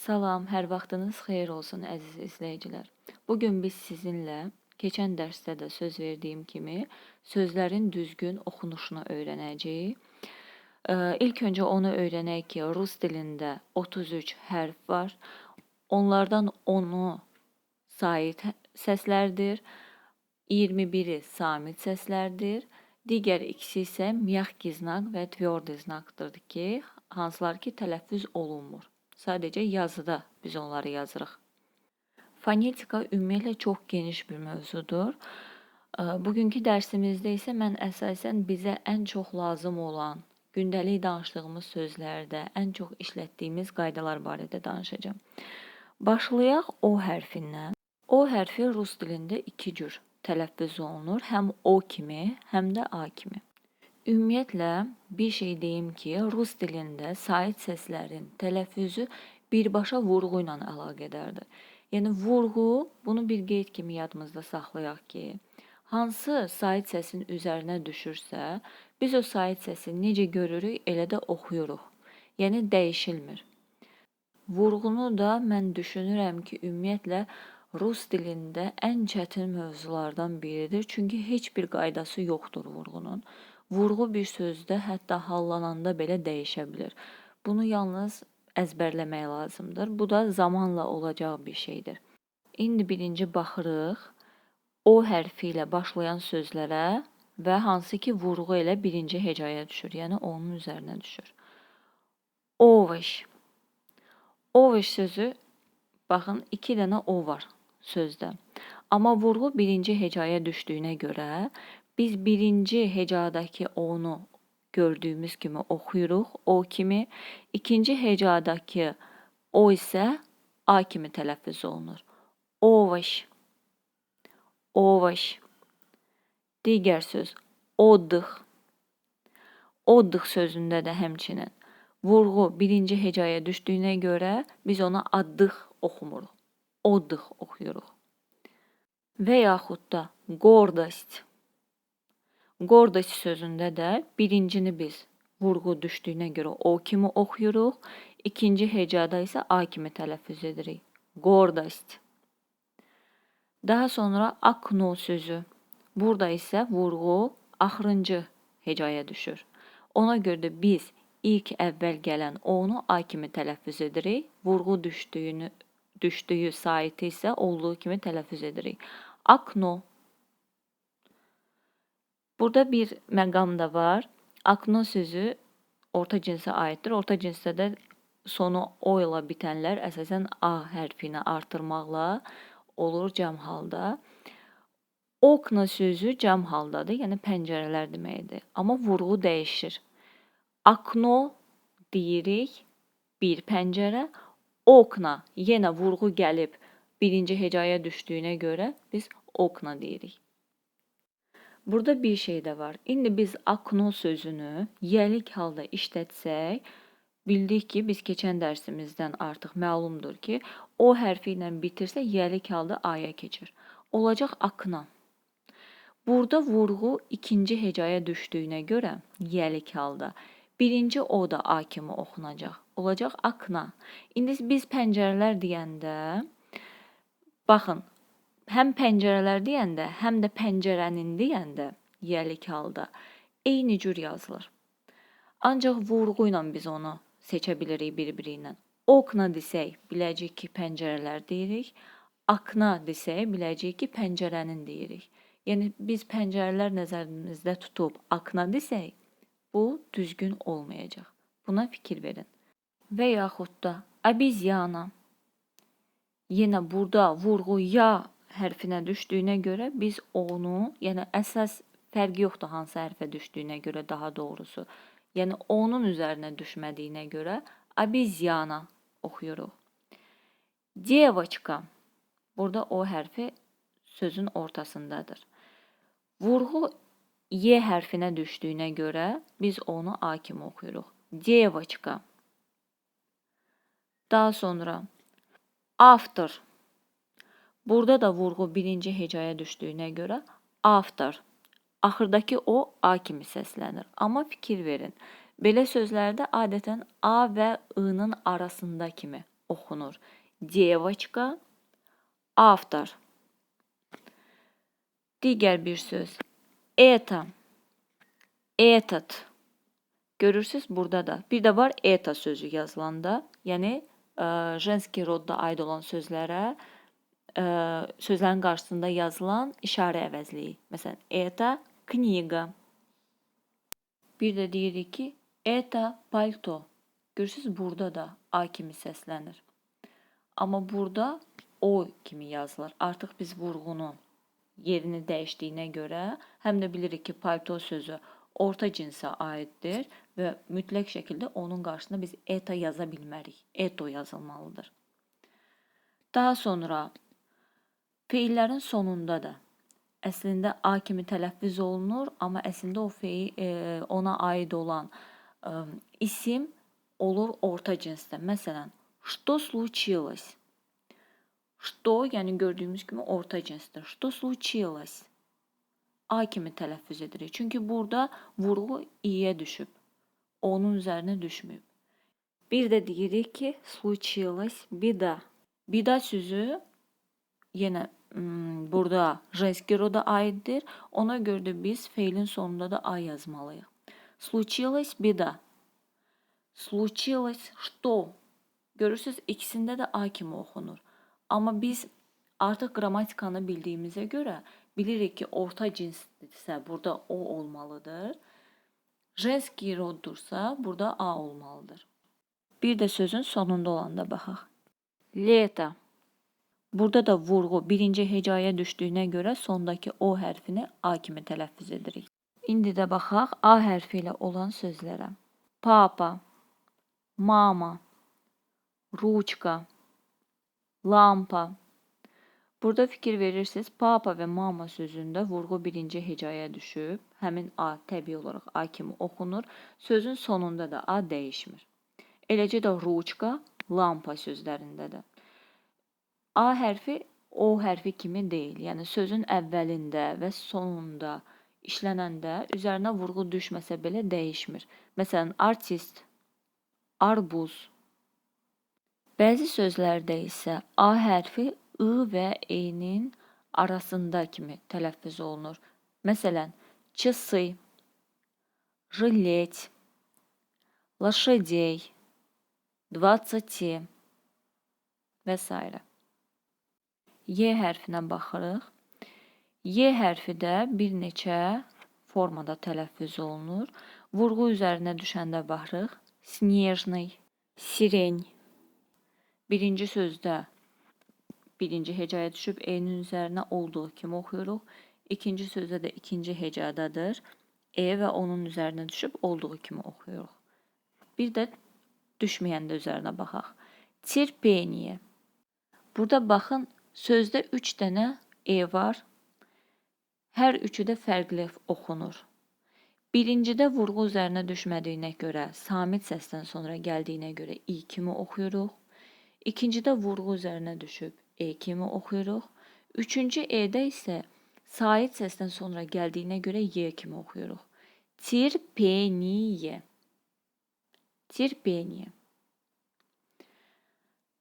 Salam, hər vaxtınız xeyir olsun əziz izləyicilər. Bu gün biz sizinlə keçən dərsdə də söz verdiyim kimi sözlərin düzgün oxunuşunu öyrənəcəyik. İlk öncə onu öyrənək ki, rus dilində 33 hərf var. Onlardan 10-u sait səslərdir, 21-i samit səslərdir. Digər ikisi isə miyax giznak və tvyor giznakdır ki, hansılar ki tələffüz olunmur. Sadəcə yazıda biz onları yazırıq. Fonetika ümumiyyətlə çox geniş bir mövzudur. Bugünkü dərsimizdə isə mən əsasən bizə ən çox lazım olan gündəlik danışdığımız sözlərdə ən çox işlətdiyimiz qaydalar barədə danışacağam. Başlayaq O hərfindən. O hərfi rus dilində iki cür tələffüz olunur. Həm O kimi, həm də A kimi. Ümumiyyətlə bir şey deyim ki, rus dilində sait səslərin tələffüzü birbaşa vurğu ilə əlaqədardır. Yəni vurğu, bunu bir qeyd kimi yadımızda saxlayaq ki, hansı sait səsin üzərinə düşürsə, biz o sait səsi necə görürük, elə də oxuyuruq. Yəni dəyişilmir. Vurğunu da mən düşünürəm ki, ümumiyyətlə rus dilində ən çətin mövzulardan biridir. Çünki heç bir qaydası yoxdur vurğunun. Vurğu bir sözdə, hətta hallananda belə dəyişə bilir. Bunu yalnız əzbərləmək lazımdır. Bu da zamanla olacaq bir şeydir. İndi birinci baxırıq o hərfi ilə başlayan sözlərə və hansı ki vurğu ilə birinci hecaya düşür, yəni onun üzərinə düşür. Ovish. Ovish sözü baxın 2 dənə o var sözdə. Amma vurğu birinci hecaya düşdüyünə görə Biz birinci hecadaki o'nu gördüyümüz kimi oxuyuruq. O kimi. İkinci hecadaki o isə a kimi tələffüz olunur. Ovaş. Ovaş. Digər söz oddıq. Oddıq sözündə də həmçinin vurğu birinci hecaya düşdüyünə görə biz ona addıq oxumuruq. Oddıq oxuyuruq. Və yaxud da gordost. Qordaki sözündə də birincini biz vurğu düşdüyünə görə o kimi oxuyuruq. İkinci hecada isə a kimi tələffüz edirik. Qordast. Daha sonra akno sözü. Burada isə vurğu axırıncı hecaya düşür. Ona görə də biz ilk əvvəl gələn o-nu a kimi tələffüz edirik. Vurğu düşdüyünü düşdüyü saiti isə olduğu kimi tələffüz edirik. Akno Burada bir məqam da var. Akno sözü orta cinsə aiddir. Orta cinsdə də sonu o ilə bitənlər əsasən a hərfini artırmaqla olur cəm halda. Okna sözü cəm haldadır, yəni pəncərələr deməkdir. Amma vurğu dəyişir. Akno deyirik, bir pəncərə. Okna yenə vurğu gəlib birinci hecaya düşdüyünə görə biz okna deyirik. Burada bir şey də var. İndi biz akno sözünü yəlik halda işlətsək, bildik ki, biz keçən dərsimizdən artıq məlumdur ki, o hərfi ilə bitirsə yəlik halda aya keçir. Olacaq akna. Burada vurğu ikinci hecaya düşdüyünə görə yəlik halda birinci o da a kimi oxunacaq. Olacaq akna. İndi biz pəncərələr deyəndə baxın, həm pəncərələr deyəndə, həm də pəncərənin deyəndə yəlik halda eyni cür yazılır. Ancaq vurğu ilə biz onu seçə bilirik bir-biri ilə. Okna desək, biləcəyik ki, pəncərələr deyirik. Akna desək, biləcəyik ki, pəncərənin deyirik. Yəni biz pəncərələr nəzərimizdə tutub akna desək, bu düzgün olmayacaq. Buna fikir verin. Və yaxud da abizyana. Yenə burada vurğu ya hərfinə düşdüyünə görə biz onu, yəni əsas fərqi yoxdur hansı hərfə düşdüyünə görə daha doğrusu. Yəni onun üzərinə düşmədiyinə görə abizyana oxuyuruq. Devochka. Burada o hərfi sözün ortasındadır. Vurğu y hərfinə düşdüyünə görə biz onu a kimi oxuyuruq. Devochka. Daha sonra after Burada da vurğu birinci hecaya düşdüyünə görə автор. Axırdakı o a kimi səslənir. Amma fikir verin. Belə sözlərdə adətən a və ı-nın arasında kimi oxunur. Девочка, автор. Digər bir söz. Это, этот. Görürsüz burada da. Bir də var eta sözü yazılanda. Yəni ə, женский rodda aid olan sözlərə ə, sözlərin qarşısında yazılan işarə əvəzliyi. Məsələn, это книга. Bir də deyirik ki, это пальто. Görürsüz burada da a kimi səslənir. Amma burada o kimi yazılır. Artıq biz vurğunun yerini dəyişdiyinə görə həm də bilirik ki, palto sözü orta cinsə aiddir və mütləq şəkildə onun qarşısında biz eta yaza bilmərik. Eto yazılmalıdır. Daha sonra feillərin sonunda da əslində a kimi tələffüz olunur, amma əslində o feil e, ona aid olan e, isim olur orta cinsdə. Məsələn, что случилось? Что, yəni gördüyümüz kimi orta cinsdir. Что случилось? A kimi tələffüz edirik. Çünki burada vurğu i-yə düşüb. Onun üzərinə düşməyib. Bir də deyirik ki, случилось беда. Bida sözü yenə hmm, burada женский roda aiddir. Ona görə də biz feilin sonunda da a yazmalıyıq. Случилась беда. Случилось что? Görürsüz ikisində də a kimi oxunur. Amma biz artıq qrammatikanı bildiyimizə görə bilirik ki, orta cinsdirsə burada o olmalıdır. Женский roddursa burada a olmalıdır. Bir də sözün sonunda olanda baxaq. Leta. Burada da vurgu birinci hecaya düşdüyünə görə sondakı o hərfini a kimi tələffüz edirik. İndi də baxaq a hərfi ilə olan sözlərə. Papa, mama, ruçka, lampa. Burada fikir verirsiniz. Papa və mama sözündə vurğu birinci hecaya düşüb. Həmin a təbii olaraq a kimi oxunur. Sözün sonunda da a dəyişmir. Eləcə də ruçka, lampa sözlərində də. A hərfi o hərfi kimi deyil. Yəni sözün əvvəlində və sonunda işlənəndə üzərinə vurğu düşməsə belə dəyişmir. Məsələn, artist, arbuz. Bəzi sözlərdə isə A hərfi I və E-nin arasında kimi tələffüz olunur. Məsələn, часы, жалеть, лошадей, двадцати və s. Y hərfinə baxırıq. Y hərfi də bir neçə formada tələffüz olunur. Vurğu üzərinə düşəndə baxırıq. Снежный, sirень. Birinci sözdə birinci hecaya düşüb E-nin üzərinə olduğu kimi oxuyuruq. İkinci sözdə də ikinci hecadadır. E və onun üzərinə düşüb olduğu kimi oxuyuruq. Bir də düşməyəndə üzərinə baxaq. Терпение. Burada baxın Sözdə üç dənə E var. Hər üçü də fərqli oxunur. Birincidə vurğu üzərinə düşmədiyinə görə, samit səsdən sonra gəldiyinə görə i kimi oxuyuruq. İkincidə vurğu üzərinə düşüb e kimi oxuyuruq. Üçüncü e-də isə sait səsdən sonra gəldiyinə görə y kimi oxuyuruq. Tirpeniye. Tirpeniye.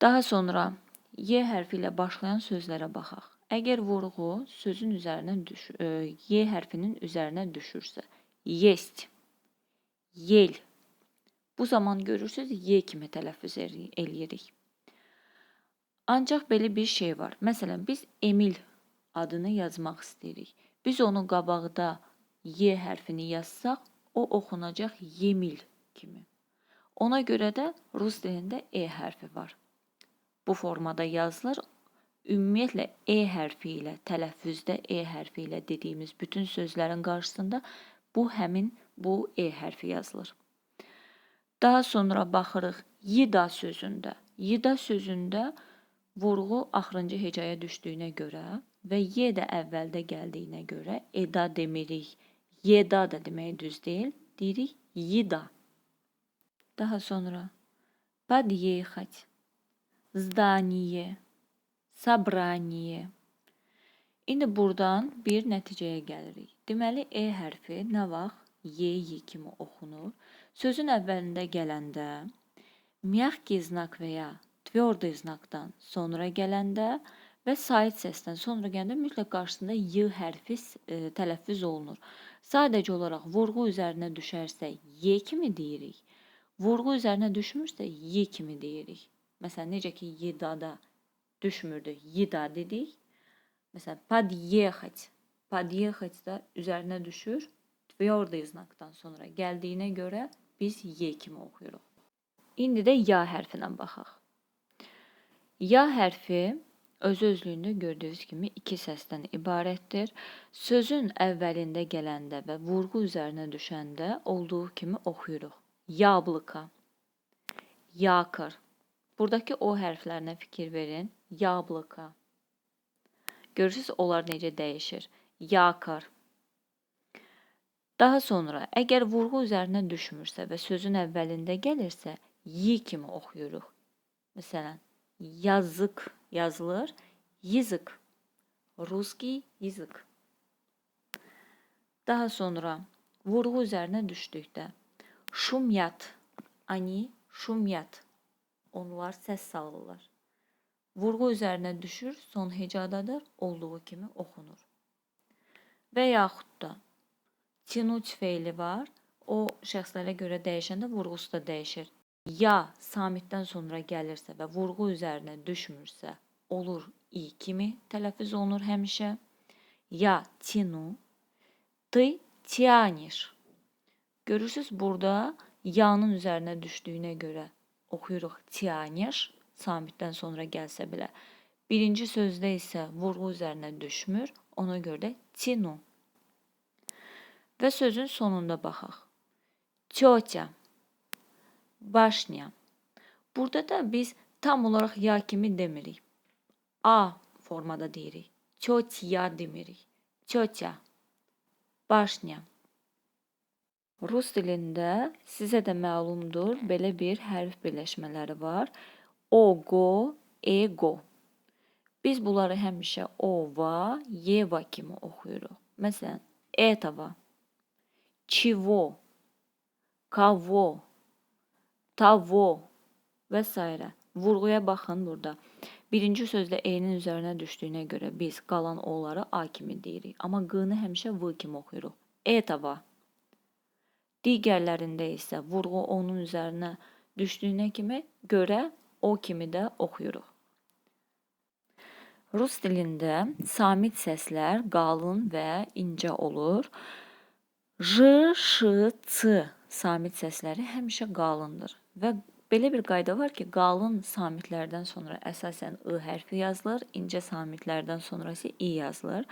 Daha sonra Y hərfi başlayan sözlərə baxaq. Əgər vurğu sözün üzərinə düş, e, Y hərfinin üzərinə düşürsə, yest, yel. Bu zaman görürsüz Y kimi tələffüz eləyirik. Ancaq belə bir şey var. Məsələn, biz Emil adını yazmaq istəyirik. Biz onun qabağda Y hərfini yazsaq, o oxunacaq Yemil kimi. Ona görə də rus dilində E hərfi var bu formada yazılır. Ümumiyyətlə E hərfi ilə, tələffüzdə E hərfi ilə dediyimiz bütün sözlərin qarşısında bu həmin bu E hərfi yazılır. Daha sonra baxırıq yida sözündə. Yida sözündə vurğu axırıncı hecaya düşdüyünə görə və y də əvvəldə gəldiyinə görə eda demirik. Yeda da demək düz deyil, deyirik yida. Daha sonra badiyexat zdaniye, sabraniye. İndi buradan bir nəticəyə gəlirik. Deməli E hərfi nə vaxt Y, Y kimi oxunur? Sözün əvvəlində gələndə mягкий znak və ya tverdi znakdan sonra gələndə və sait səsdən sonra gələndə mütləq qarşısında y hərfi e, tələffüz olunur. Sadəcə olaraq vurğu üzərinə düşərsə y kimi deyirik. Vurğu üzərinə düşmürsə y kimi deyirik. Mesela necə ki yedada düşmürdü. Yida dedik. Mesela podyehat. Podyehat da üzerine düşür. Tvyorda znaktan sonra geldiğine göre biz y kimi oxuyuruq. İndi də ya hərfinə baxaq. Ya hərfi öz özlüyündə gördüyünüz kimi iki səsdən ibarətdir. Sözün əvvəlində gələndə və vurğu üzərinə düşəndə olduğu kimi oxuyuruq. Yablıka, yakır, Buradakı o hərflərinə fikir verin. Yablika. Görürsüz onlar necə dəyişir. Yakır. Daha sonra əgər vurğu üzərinə düşmürsə və sözün əvvəlində gəlirsə, y kimi oxuyuruq. Məsələn, yazık yazılır, yazık. Ruski yazık. Daha sonra vurğu üzərinə düşdükdə şumyat, ani şumyat onlar səs salırlar. Vurğu üzərinə düşür, son hecadadır, olduğu kimi oxunur. Və yaxud da tinuç feili var. O şəxslərə görə dəyişəndə vurğusu da dəyişir. Ya samitdən sonra gəlirsə və vurğu üzərinə düşmürsə, olur i kimi tələffüz olunur həmişə. Ya tinu, ty tiyanir. Görürsüz burada yanın üzərinə düşdüyünə görə okuyuruq tiyanir samitdən sonra gəlsə belə. Birinci sözdə isə vurğu üzərinə düşmür. Ona görə də tinu. Və sözün sonunda baxaq. Tiyotya. Başnya. Burada da biz tam olaraq ya kimi demirik. A formada deyirik. Tiyotya demirik. Tiyotya. Başnya. Rus dilində sizə də məlumdur, belə bir hərf birləşmələri var. Ogo, ego. Biz bunları həmişə ova, yeva kimi oxuyuruq. Məsələn, etava, çivo, kavo, tavo və s. Vurğuya baxın burada. Birinci sözdə e-nin üzərinə düşdüyünə görə biz qalan onları a kimi deyirik. Amma q-nı həmişə v kimi oxuyuruq. Etava. Digərlərində isə vurğu onun üzərinə düşdüyünə kimi görə o kimi də oxuyuruq. Rus dilində samit səslər qalın və incə olur. J, ş, c samit səsləri həmişə qalındır və belə bir qayda var ki, qalın samitlərdən sonra əsasən ı hərfi yazılır, incə samitlərdən sonra isə i yazılır.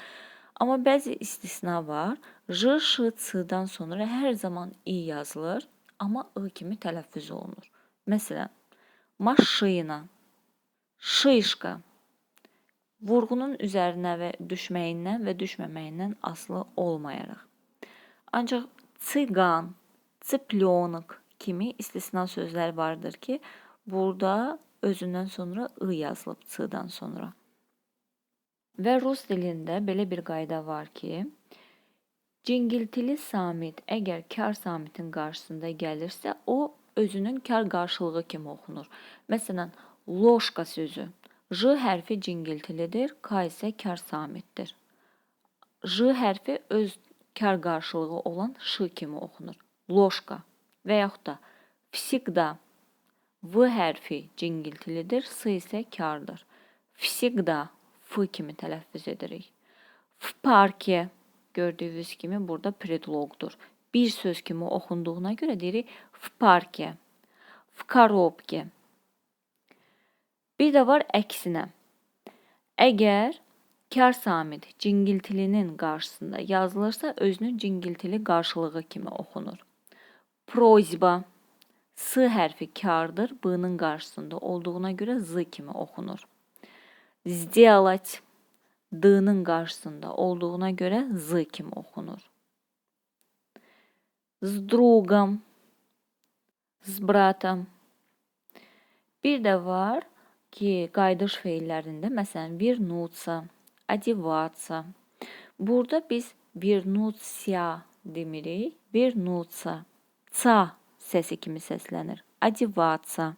Amma bəzi istisna var. J, ş, c-dan sonra hər zaman i yazılır, amma ı kimi tələffüz olunur. Məsələn, maşina, şişka. Vurğunun üzərinə və düşməyindən və düşməməyindən asılı olmayaraq. Ancaq tsiqan, tsiplyonik kimi istisna sözlər vardır ki, burada özündən sonra ı yazılıb ç-dan sonra. Və rus dilində belə bir qayda var ki, cingiltili samit əgər kar samitin qarşısında gəlirsə, o özünün kar qarşılığı kimi oxunur. Məsələn, loşka sözü. J hərfi cingiltilidir, K isə kar samitdir. J hərfi öz kar qarşılığı olan ş kimi oxunur. Loşka və yaxud da всегда V hərfi cingiltilidir, S isə kardır. Всегда F kimi tələffüz edirik. В parke gördüyünüz kimi burada predlogdur. Bir söz kimi oxunduğuna görə deyirik в parke, в коробке. Bir də var əksinə. Əgər kar samit cingiltilinin qarşısında yazılırsa özünün cingiltili qarşılığı kimi oxunur. Prozba S hərfi kardır, b-nın qarşısında olduğuna görə z kimi oxunur. Сделать d-nın qarşısında olduğuna görə z kimi oxunur. С другом с bratом. Bir də var ki, qayıdış feillərində məsələn вернуться, одеваться. Burada biz вернуться demirik, вернуться. Ça səsi kimi səslənir. Одеваться.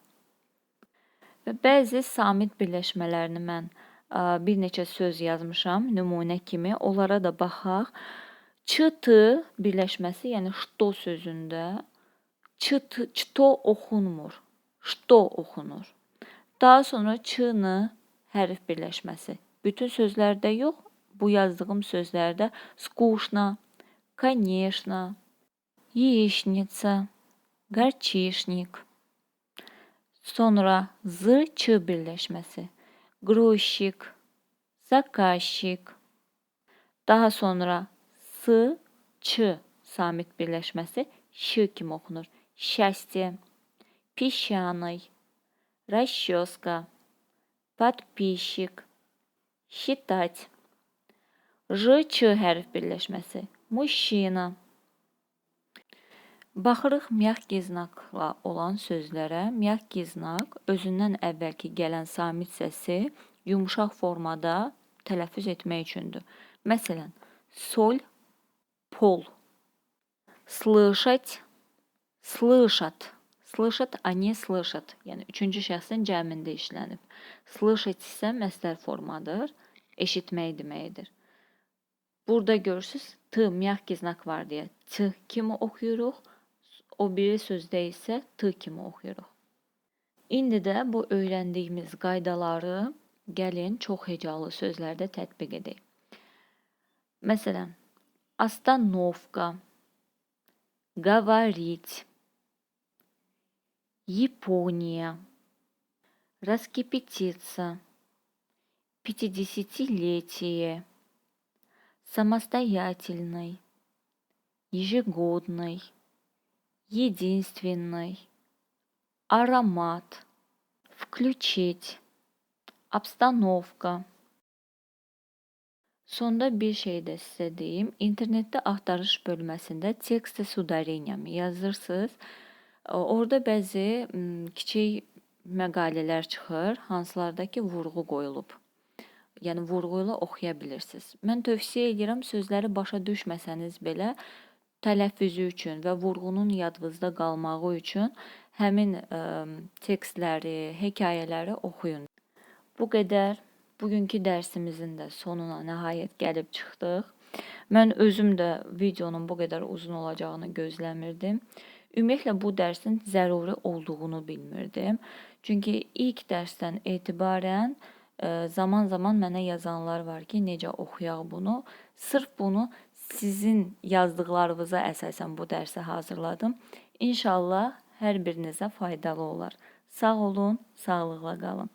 Və bəzi samit birləşmələrini mən ə, bir neçə söz yazmışam nümunə kimi. Onlara da baxaq. Çıtı birləşməsi, yəni şto sözündə çıtı, çıto oxunmur. Şto oxunur. Daha sonra çını hərf birləşməsi. Bütün sözlərdə yox, bu yazdığım sözlərdə скучно, конечно, яичница, горчишник. Sonra z ç birleşmesi. Грузчик, заказчик. Daha sonra s ç samit birleşmesi ş kimi okunur. Счастье, песчаный, расческа, подписчик, считать. J ç hərf birləşməsi. Mужчина. Baxırıq mягкий znakla olan sözlərə. Mягкий znak özündən əvvəlki gələn samit səsi yumşaq formada tələffüz etmək üçündür. Məsələn, sol, pol. Слышать, слышат. Слышат, а не слышат. Yəni üçüncü şəxsin cəmində işlənib. Слышать isə məsdər formadır. Eşitmək deməkdir. Burada görürsüz t mягкий znak var deyə t kimi oxuyuruq. O biri sözdə isə t kimi oxuyuruq. İndi də bu öyrəndiyimiz qaydaları gəlin çox hecalı sözlərdə tətbiq edək. Məsələn, остановка, говорить, Япония, раскипятиться, пятидесятилетие, самостоятельный, ежегодный, единственный, аромат, включить, обстановка. Sonda bir şey də sizə deyim. İnternetdə axtarış bölməsində tekstə sudarenyam yazırsınız. Orada bəzi m, kiçik məqalələr çıxır, hansılarda ki vurğu qoyulub. Yəni vurğu ilə oxuya bilirsiniz. Mən tövsiyə edirəm sözləri başa düşməsəniz belə tələffüzü üçün və vurğunun yadınızda qalmağı üçün həmin ə, tekstləri, hekayələri oxuyun. Bu qədər. Bugünkü dərsimizin də sonuna nəhayət gəlib çıxdıq. Mən özüm də videonun bu qədər uzun olacağını gözləmirdim. Ümumiyyətlə bu dərsin zəruri olduğunu bilmirdim. Çünki ilk dərsdən etibarən zaman-zaman mənə yazanlar var ki, necə oxuyaq bunu? Sırf bunu sizin yazdıqlarınıza əsasən bu dərsi hazırladım. İnşallah hər birinizə faydalı olar. Sağ olun, sağlıqla qalın.